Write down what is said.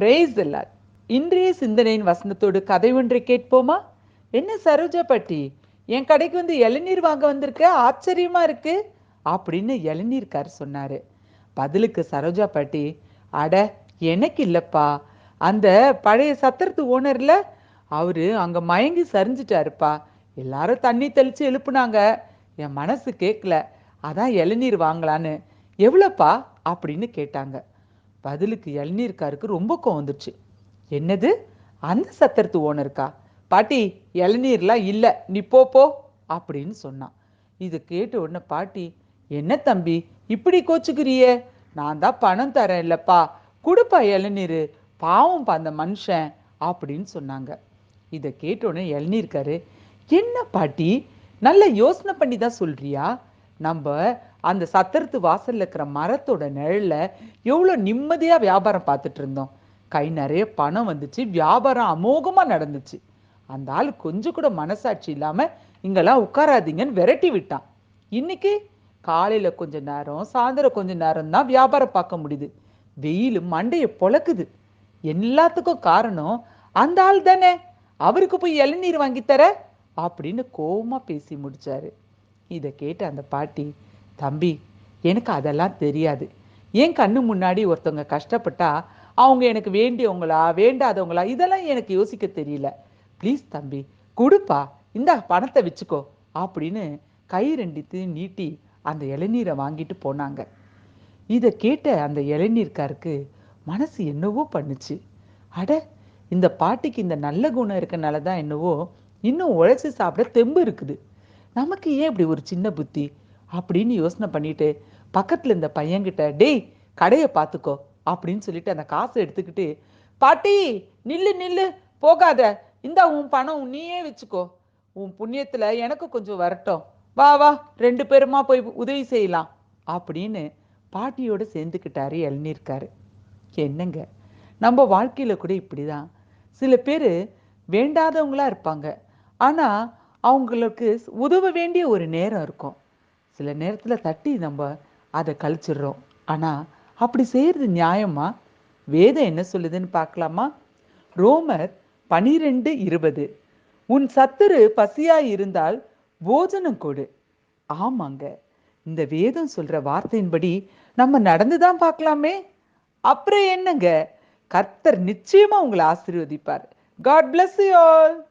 Brace இல்லார் இன்றைய சிந்தனையின் வசனத்தோடு கதை ஒன்றை கேட்போமா? என்ன சரோஜா பாட்டி? என் கடைக்கு வந்து இளநீர் வாங்க வந்திருக்க? ஆச்சரியமா இருக்கு. அப்படின்னு இளநீர்கார் சொன்னாரு. பதிலுக்கு சரோஜா பாட்டி அட எனக்கு இல்லப்பா. அந்த பழைய சத்திரத்து ஓனர்ல அவரு அங்க மயங்கி சரிஞ்சிட்டாருப்பா. எல்லாரும் தண்ணி தெளிச்சு எழுப்புனாங்க. என் மனசு கேட்கல அதான் இளநீர் வாங்கலான்னு. எவ்வளோப்பா? அப்படின்னு கேட்டாங்க. பதிலுக்கு இளநீர்காருக்கு ரொம்ப கோவம் வந்துடுச்சு என்னது? அந்த சத்திரத்து ஓனருக்கா பாட்டி இளநீர்லாம் இல்லை. நீ போ போ அப்படின்னு சொன்னான். இதை கேட்ட உடனே பாட்டி என்ன தம்பி இப்படி கோச்சுக்கிறியே? நான் தான் பணம் தரேன் இல்லப்பா. கொடுப்பா இளநீர் பாவம்ப்பா அந்த மனுஷன். அப்படின்னு சொன்னாங்க. இதை கேட்ட உடனே என்ன பாட்டி நல்ல யோசனை பண்ணி தான் சொல்றியா? நம்ம அந்த சத்திரத்து வாசல்ல இருக்கிற மரத்தோட நிழல எவ்வளோ நிம்மதியாக வியாபாரம் பார்த்துட்டு இருந்தோம். கை நிறைய பணம் வந்துச்சு. வியாபாரம் அமோகமாக நடந்துச்சு. அந்த ஆள் கொஞ்சம் கூட மனசாட்சி இல்லாமல் இங்கெல்லாம் உட்காராதீங்கன்னு விரட்டி விட்டான். இன்னைக்கு காலையில் கொஞ்ச நேரம் சாயந்தரம் கொஞ்ச நேரம் தான் வியாபாரம் பார்க்க முடியுது. வெயில் மண்டையை பொழக்குது. எல்லாத்துக்கும் காரணம் அந்த ஆள் தானே. அவருக்கு போய் இளநீர் வாங்கித்தர தர அப்படின்னு கோபமாக பேசி முடிச்சாரு. இதை கேட்ட அந்த பாட்டி தம்பி எனக்கு அதெல்லாம் தெரியாது. ஏன் கண்ணு முன்னாடி ஒருத்தவங்க கஷ்டப்பட்டா அவங்க எனக்கு வேண்டியவங்களா வேண்டாதவங்களா இதெல்லாம் எனக்கு யோசிக்க தெரியல. ப்ளீஸ் தம்பி கொடுப்பா. இந்த பணத்தை வச்சுக்கோ அப்படின்னு கை ரெண்டித்து நீட்டி அந்த இளநீரை வாங்கிட்டு போனாங்க. இதை கேட்ட அந்த இளநீர்காருக்கு மனசு என்னவோ பண்ணுச்சு. அட இந்த பாட்டிக்கு இந்த நல்ல குணம் இருக்கனால தான் என்னவோ இன்னும் உழைச்சி சாப்பிட தெம்பு இருக்குது. நமக்கு ஏன் இப்படி ஒரு சின்ன புத்தி? அப்படின்னு யோசனை பண்ணிட்டு பக்கத்துல இந்த பையன்கிட்ட டேய் கடையை பார்த்துக்கோ அப்படின்னு சொல்லிட்டு அந்த காசை எடுத்துக்கிட்டு பாட்டி நில்லு நில்லு போகாத. இந்தா உன் பணம் நீயே வச்சுக்கோ. உன் புண்ணியத்துல எனக்கு கொஞ்சம் வரட்டும். வா வா ரெண்டு பேருமா போய் உதவி செய்யலாம். அப்படின்னு பாட்டியோடு சேர்ந்துக்கிட்டாரு இளநீர்காரு என்னங்க? நம்ம வாழ்க்கையில் கூட இப்படிதான். சில பேர் வேண்டாதவங்களா இருப்பாங்க. ஆனால் அவங்களுக்கு உதவ வேண்டிய ஒரு நேரம் இருக்கும். சில நேரத்தில் தட்டி நம்ம அதை கழிச்சிடுறோம். ஆனால் அப்படி செய்கிறது நியாயமா? வேதம் என்ன சொல்லுதுன்னு பார்க்கலாமா? ரோமர் பனிரெண்டு இருபது. உன் சத்துரு பசியாய் இருந்தால் போஜனம் கொடு. ஆமாங்க. இந்த வேதம் சொல்ற வார்த்தையின்படி நம்ம நடந்துதான் பார்க்கலாமே. அப்புறம் என்னங்க? கர்த்தர் நிச்சயமா உங்களை ஆசீர்வதிப்பார். God bless you all